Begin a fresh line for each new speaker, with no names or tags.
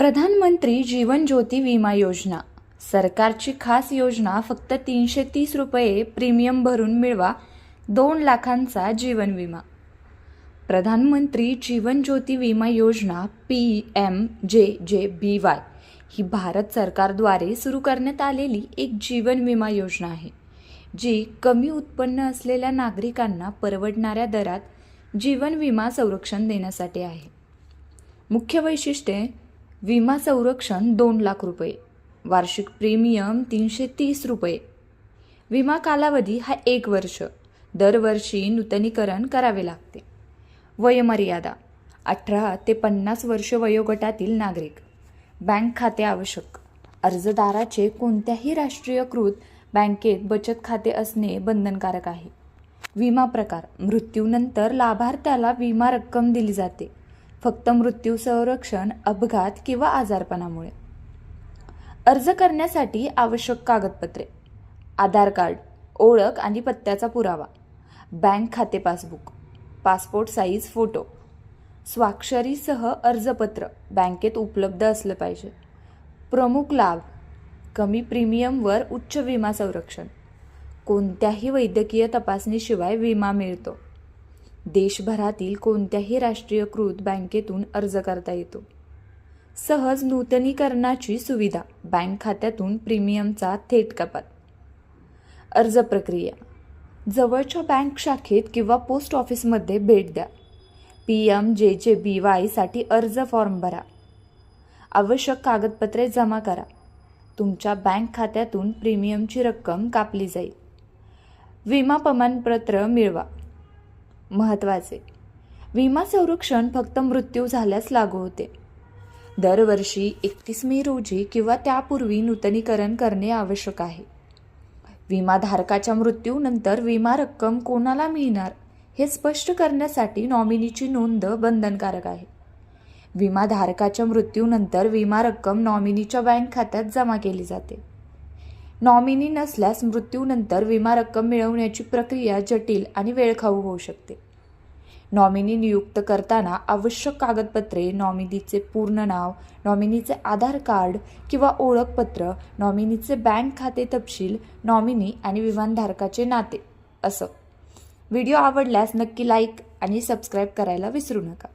प्रधानमंत्री जीवन ज्योती विमा योजना. सरकारची खास योजना फक्त तीनशे तीस रुपये प्रीमियम भरून मिळवा दोन लाखांचा जीवन विमा. प्रधानमंत्री जीवन ज्योती विमा योजना पी एम जे जे बी वाय ही भारत सरकारद्वारे सुरू करण्यात आलेली एक जीवन विमा योजना आहे जी कमी उत्पन्न असलेल्या नागरिकांना परवडणाऱ्या दरात जीवन विमा संरक्षण देण्यासाठी आहे. मुख्य वैशिष्ट्ये विमा संरक्षण दोन लाख रुपये. वार्षिक प्रीमियम तीनशे तीस रुपये. विमा कालावधी हा एक वर्ष. दरवर्षी नूतनीकरण करावे लागते. वयमर्यादा. अठरा ते पन्नास वर्ष वयोगटातील नागरिक. बँक खाते आवश्यक. अर्जदाराचे कोणत्याही राष्ट्रीयकृत बँकेत बचत खाते असणे बंधनकारक आहे. विमा प्रकार. मृत्यूनंतर लाभार्थ्याला विमा रक्कम दिली जाते. फक्त मृत्यू संरक्षण अपघात किंवा आजारपणामुळे. अर्ज करण्यासाठी आवश्यक कागदपत्रे आधार कार्ड ओळख आणि पत्त्याचा पुरावा बँक खाते पासबुक पासपोर्ट साईज फोटो स्वाक्षरीसह अर्जपत्र बँकेत उपलब्ध असलं पाहिजे. प्रमुख लाभ कमी प्रीमियमवर उच्च विमा संरक्षण. कोणत्याही वैद्यकीय तपासणीशिवाय विमा मिळतो. देशभरातील कोणत्याही राष्ट्रीयकृत बँकेतून अर्ज करता येतो. सहज नूतनीकरणाची सुविधा बँक खात्यातून प्रीमियमचा थेट कपात. अर्ज प्रक्रिया. जवळच्या बँक शाखेत किंवा पोस्ट ऑफिसमध्ये भेट द्या. पी एम जे जे बी वायसाठी अर्ज फॉर्म भरा. आवश्यक कागदपत्रे जमा करा. तुमच्या बँक खात्यातून प्रीमियमची रक्कम कापली जाईल. विमा प्रमाणपत्र मिळवा. महत्त्वाचे विमा संरक्षण फक्त मृत्यू झाल्यास लागू होते. दरवर्षी एकतीस मे रोजी किंवा त्यापूर्वी नूतनीकरण करणे आवश्यक आहे. विमाधारकाच्या मृत्यूनंतर विमा रक्कम कोणाला मिळणार हे स्पष्ट करण्यासाठी नॉमिनीची नोंद बंधनकारक आहे. विमाधारकाच्या मृत्यूनंतर विमा रक्कम नॉमिनीच्या बँक खात्यात जमा केली जाते. नॉमिनी नसल्यास मृत्यूनंतर विमा रक्कम मिळवण्याची प्रक्रिया जटिल आणि वेळखाऊ होऊ शकते. नॉमिनी नियुक्त करताना आवश्यक कागदपत्रे नॉमिनीचे पूर्ण नाव नॉमिनीचे आधार कार्ड किंवा ओळखपत्र नॉमिनीचे बँक खाते तपशील नॉमिनी आणि विमानधारकाचे नाते असं. व्हिडिओ आवडल्यास नक्की लाईक आणि सबस्क्राईब करायला विसरू नका.